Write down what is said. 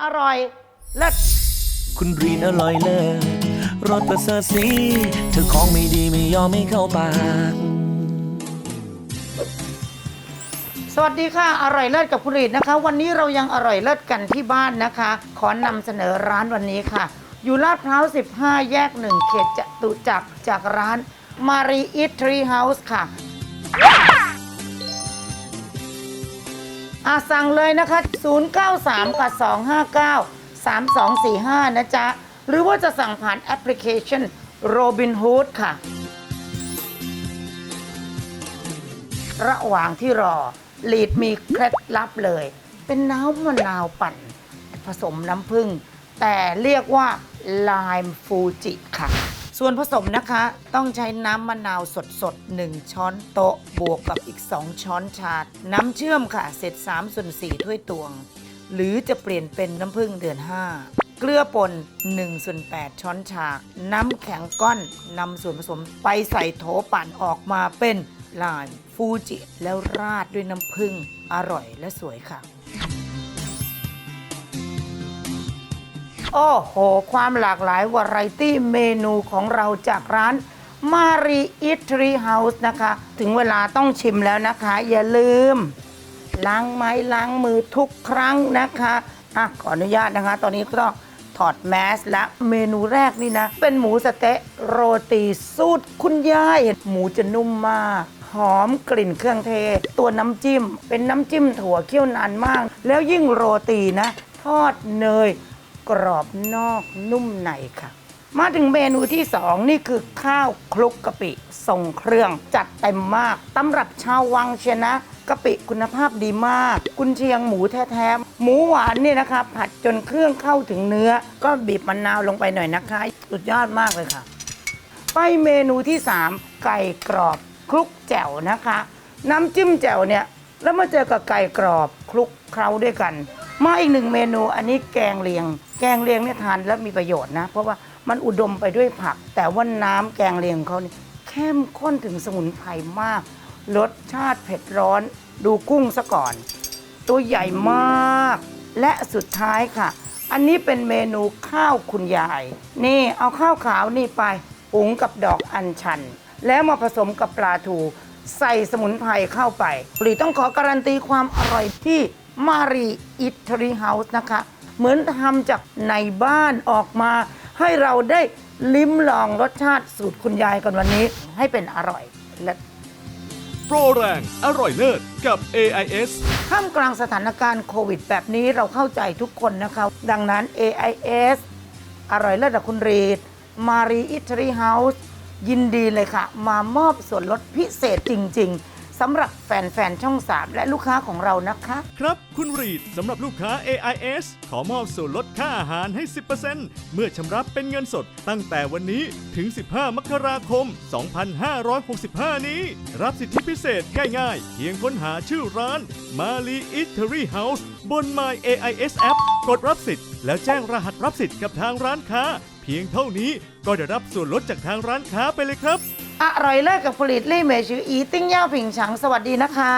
อร่อยเลิศคุณรีนอร่อยเลิศรสประเสริฐสีเธอของไม่ดีไม่ยอมไม่เข้าปาก สวัสดีค่ะ อร่อยเลิศกับคุณรีดนะคะ วันนี้เรายังอร่อยเลิศกันที่บ้านนะคะ ขอนำเสนอร้านวันนี้ค่ะ อยู่ลาดพร้าว 15 แยกหนึ่งเขตจตุจักรจากร้านมารีอิตรีเฮาส์ค่ะ อาสั่งเลยนะคะ 093 ค่ะ 259 3245 นะจ๊ะ หรือว่าจะสั่งผ่านแอปพลิเคชัน Robinhood ค่ะ ระหว่างที่รอลีดมีเคล็ดลับเลย เป็นน้ำมะนาวปั่น ผสมน้ำผึ้งแต่เรียกว่าไลม์ฟูจิค่ะ ส่วนผสมนะคะต้องใช้น้ำมะนาวสดๆ 1 ช้อนโต๊ะบวกกับอีก 2 ช้อนชา น้ำเชื่อมค่ะ เสร็จ3ส่วน4ถ้วยตวง หรือจะเปลี่ยนเป็นน้ำผึ้งเดือน 5เกลือป่น1ส่วน8ช้อนชา น้ำแข็งก้อนนำส่วนผสมไปใส่โถปั่นออกมาเป็นลายฟูจิ แล้วราดด้วยน้ำผึ้งอร่อยและสวยค่ะ โอ้โห ความหลากหลายวาไรตี้เมนูของเราจากร้านมารีอิตรีเฮาส์นะคะ ถึงเวลาต้องชิมแล้วนะคะ อย่าลืม ล้างไม้ล้างมือทุกครั้งนะคะอะขออนุญาตนะคะ ตอนนี้ก็ต้องถอดแมสและเมนูแรกนี่นะ เป็นหมูสะเต๊ะโรตีสูตรคุณยายหมูจะนุ่มมาก หอมกลิ่นเครื่องเทศ ตัวน้ำจิ้ม เป็นน้ำจิ้มถั่วเคี่ยวนานมาก แล้วยิ่งโรตีนะ ทอดเนย กรอบนอกนุ่มในค่ะ มาถึงเมนูที่ 2 นี่คือข้าวคลุกกะปิทรงเครื่องจัดเต็มมากตำรับชาววังเชียนะกะปิคุณภาพดีมาก กุนเชียงหมูแท้ๆหมูหวานเนี่ยนะคะ ผัดจนเครื่องเข้าถึงเนื้อ ก็บีบมะนาวลงไปหน่อยนะคะ สุดยอดมากเลยค่ะ ไปเมนูที่ 3 ไก่กรอบคลุกแจ่วนะคะ น้ำจิ้มแจ่วเนี่ยแล้วมาเจอกับไก่กรอบคลุกเคล้าด้วยกัน มาอีกหนึ่งเมนูอันนี้แกงเลียง แกงเลียงเนี่ยทานแล้วมีประโยชน์นะ เพราะว่ามันอุดมไปด้วยผัก แต่ว่าน้ำแกงเลียงเขาเนี่ยเข้มข้นถึงสมุนไพรมาก รสชาติเผ็ดร้อน ดูกุ้งซะก่อน ตัวใหญ่มาก และสุดท้ายค่ะ อันนี้เป็นเมนูข้าวคุณยาย นี่เอาข้าวขาวนี่ไปหุงกับดอกอัญชัน แล้วมาผสมกับปลาทู ใส่สมุนไพรเข้าไปปรีต้องขอการันตีความอร่อยที่ มารีอิตรีเฮาส์นะคะ เหมือนทำจากในบ้านออกมา ให้เราได้ลิ้มลองรสชาติสูตรคุณยายกันวันนี้ ให้เป็นอร่อยและโปรแรงอร่อยเลิศกับ AIS ท่ามกลางสถานการณ์โควิดแบบนี้เราเข้าใจทุกคนนะคะ ดังนั้น AIS อร่อยเลิศกับคุณรีดมารีอิตรีเฮาส์ยินดีเลยค่ะ มามอบส่วนลดพิเศษจริง ๆ สำหรับแฟนๆช่อง 3 และลูกค้าของเรานะคะ ครับ คุณรีดสำหรับลูกค้า AIS ขอมอบส่วนลดค่าอาหารให้ 10%เมื่อชำระเป็นเงินสด ตั้งแต่วันนี้ถึง 15 มกราคม 2565 นี้ รับสิทธิพิเศษง่ายๆ เพียงค้นหาชื่อร้าน Mali Eatery House บน My AIS App กดรับสิทธิ์แล้วแจ้งรหัสรับสิทธิ์กับทางร้านค้า เพียงเท่านี้ก็ได้รับส่วนลดจากทางร้านค้าไปเลยครับ อร่อยเลิศกับผลิตลี่เมชืออีติ้งเย่าผิงฉังสวัสดีนะคะ